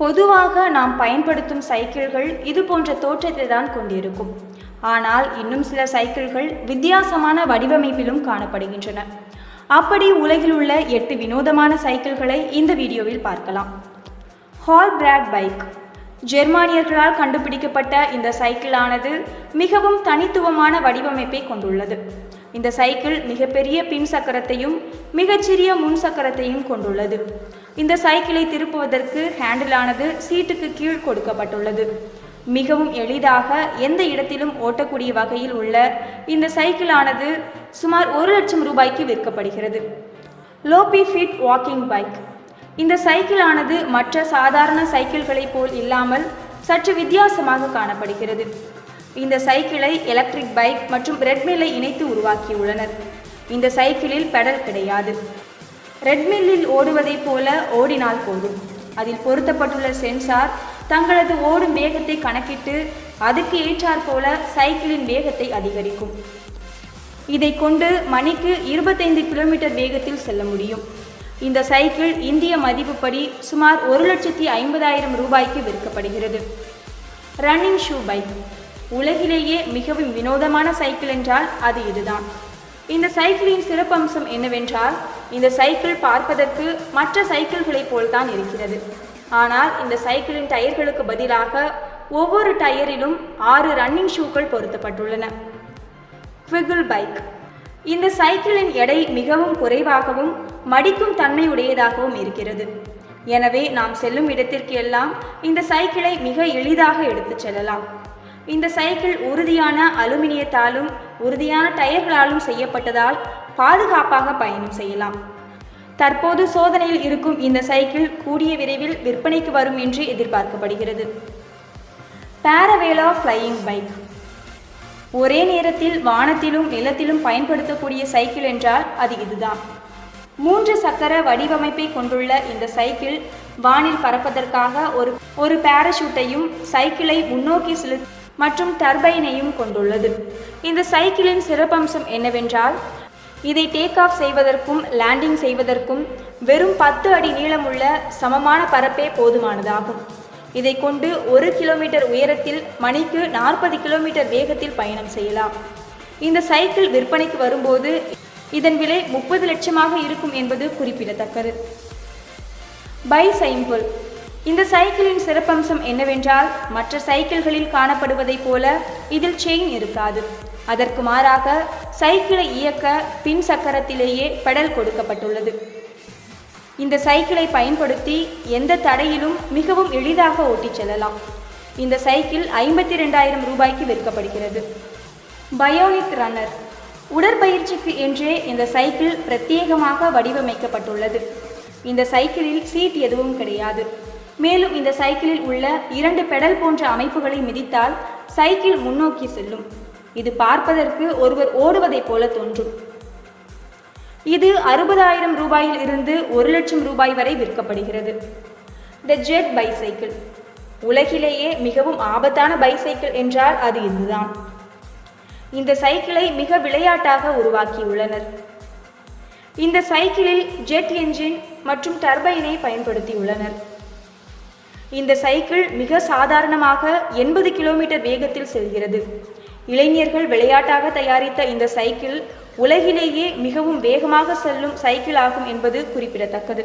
பொதுவாக நாம் பயன்படுத்தும் சைக்கிள்கள் இது போன்ற தோற்றத்தை தான் கொண்டிருக்கும். ஆனால் இன்னும் சில சைக்கிள்கள் வித்தியாசமான வடிவமைப்பிலும் காணப்படுகின்றன. அப்படி உலகில் உள்ள எட்டு வினோதமான சைக்கிள்களை இந்த வீடியோவில் பார்க்கலாம். ஹால் பிராட் பைக் ஜெர்மானியர்களால் கண்டுபிடிக்கப்பட்ட இந்த சைக்கிளானது மிகவும் தனித்துவமான வடிவமைப்பை கொண்டுள்ளது. இந்த சைக்கிள் மிகப்பெரிய பின் சக்கரத்தையும் மிகச்சிறிய முன் சக்கரத்தையும் கொண்டுள்ளது. இந்த சைக்கிளை திருப்புவதற்கு ஹேண்டிலானது சீட்டுக்கு கீழ் கொடுக்கப்பட்டுள்ளது. மிகவும் எளிதாக எந்த இடத்திலும் ஓட்டக்கூடிய வகையில் உள்ள இந்த சைக்கிளானது சுமார் ஒரு லட்சம் ரூபாய்க்கு விற்கப்படுகிறது. லோபி ஃபிட் வாக்கிங் பைக். இந்த சைக்கிளானது மற்ற சாதாரண சைக்கிள்களைப் போல் இல்லாமல் சற்று வித்தியாசமாக காணப்படுகிறது. இந்த சைக்கிளை எலக்ட்ரிக் பைக் மற்றும் ரெட்மில்லை இணைத்து உருவாக்கியுள்ளனர். இந்த சைக்கிளில் பெடல் கிடையாது. ரெட்மில்லில் ஓடுவதைப் போல ஓடினால் போதும். அதில் பொருத்தப்பட்டுள்ள சென்சார் தங்களது ஓடும் வேகத்தை கணக்கிட்டு அதுக்கு ஏற்றாற் போல சைக்கிளின் வேகத்தை அதிகரிக்கும். இதை கொண்டு மணிக்கு இருபத்தைந்து கிலோமீட்டர் வேகத்தில் செல்ல முடியும். இந்த சைக்கிள் இந்திய மதிப்புப்படி சுமார் ஒரு லட்சத்தி ஐம்பதாயிரம் ரூபாய்க்கு விற்கப்படுகிறது. ரன்னிங் ஷூ பைக் உலகிலேயே மிகவும் வினோதமான சைக்கிள் என்றால் அது இதுதான். இந்த சைக்கிளின் சிறப்பம்சம் என்னவென்றால் இந்த சைக்கிள் பார்ப்பதற்கு மற்ற சைக்கிள்களைப் போல்தான் இருக்கிறது. ஆனால் இந்த சைக்கிளின் டயர்களுக்கு பதிலாக ஒவ்வொரு டயரிலும் ஆறு ரன்னிங் ஷூக்கள் பொருத்தப்பட்டுள்ளன. குவிகிள் பைக் இந்த சைக்கிளின் எடை மிகவும் குறைவாகவும் மடிக்கும் தன்மை உடையதாகவும் இருக்கிறது. எனவே நாம் செல்லும் இடத்திற்கு எல்லாம் இந்த சைக்கிளை மிக எளிதாக எடுத்துச் செல்லலாம். இந்த சைக்கிள் உறுதியான அலுமினியத்தாலும் உறுதியான டயர்களாலும் செய்யப்பட்டதால் பாதுகாப்பாக பயணம் செய்யலாம். தற்போது சோதனையில் இருக்கும் இந்த சைக்கிள் கூடிய விரைவில் விற்பனைக்கு வரும் என்று எதிர்பார்க்கப்படுகிறது. பாரவேலா ஃப்ளையிங் பைக் ஒரே நேரத்தில் வானத்திலும் நிலத்திலும் பயன்படுத்தக்கூடிய சைக்கிள் என்றால் அது இதுதான். மூன்று சக்கர வடிவமைப்பை கொண்டுள்ள இந்த சைக்கிள் வானில் பறப்பதற்காக ஒரு ஒரு பேரஷூட்டையும் சைக்கிளை முன்னோக்கி செலுத்த மற்றும் டர்பைனையும் கொண்டுள்ளது. இந்த சைக்கிளின் சிறப்பம்சம் என்னவென்றால் இதை டேக் ஆஃப் செய்வதற்கும் லேண்டிங் செய்வதற்கும் வெறும் பத்து அடி நீளமுள்ள சமமான பரப்பே போதுமானதாகும். இதை கொண்டு ஒரு கிலோமீட்டர் உயரத்தில் மணிக்கு நாற்பது கிலோமீட்டர் வேகத்தில் பயணம் செய்யலாம். இந்த சைக்கிள் விற்பனைக்கு வரும்போது இதன் விலை முப்பது லட்சமாக இருக்கும் என்பது குறிப்பிடத்தக்கது. பை சைம்பிள் இந்த சைக்கிளின் சிறப்பம்சம் என்னவென்றால் மற்ற சைக்கிள்களில் காணப்படுவதைப் போல இதில் செயின் இருக்காது. அதற்கு மாறாக சைக்கிளை இயக்க பின் சக்கரத்திலேயே பெடல் கொடுக்கப்பட்டுள்ளது. இந்த சைக்கிளை பயன்படுத்தி எந்த தடையிலும் மிகவும் எளிதாக ஓட்டிச் செல்லலாம். இந்த சைக்கிள் ஐம்பத்தி ரெண்டாயிரம் ரூபாய்க்கு விற்கப்படுகிறது. Bionic runner. உடற்பயிற்சிக்கு என்றே இந்த சைக்கிள் பிரத்யேகமாக வடிவமைக்கப்பட்டுள்ளது. இந்த சைக்கிளில் சீட் எதுவும் கிடையாது. மேலும் இந்த சைக்கிளில் உள்ள இரண்டு பெடல் போன்ற அமைப்புகளை மிதித்தால் சைக்கிள் முன்னோக்கி செல்லும். இது பார்ப்பதற்கு ஒருவர் ஓடுவதைப் போல தோன்றும். இது அறுபதாயிரம் ரூபாயில் இருந்து ஒரு லட்சம் ரூபாய் வரை விற்கப்படுகிறது. த ஜெட் பைசைக்கிள் உலகிலேயே மிகவும் ஆபத்தான பைசைக்கிள் என்றால் அது இதுதான். இந்த சைக்கிளை மிக விளையாட்டாக உருவாக்கியுள்ளனர். இந்த சைக்கிளில் ஜெட் என்ஜின் மற்றும் டர்பைனை பயன்படுத்தியுள்ளனர். இந்த சைக்கிள் மிக சாதாரணமாக எண்பது கிலோமீட்டர் வேகத்தில் செல்கிறது. இளைஞர்கள் விளையாட்டாக தயாரித்த இந்த சைக்கிள் உலகிலேயே மிகவும் வேகமாக செல்லும் சைக்கிள் ஆகும் என்பது குறிப்பிடத்தக்கது.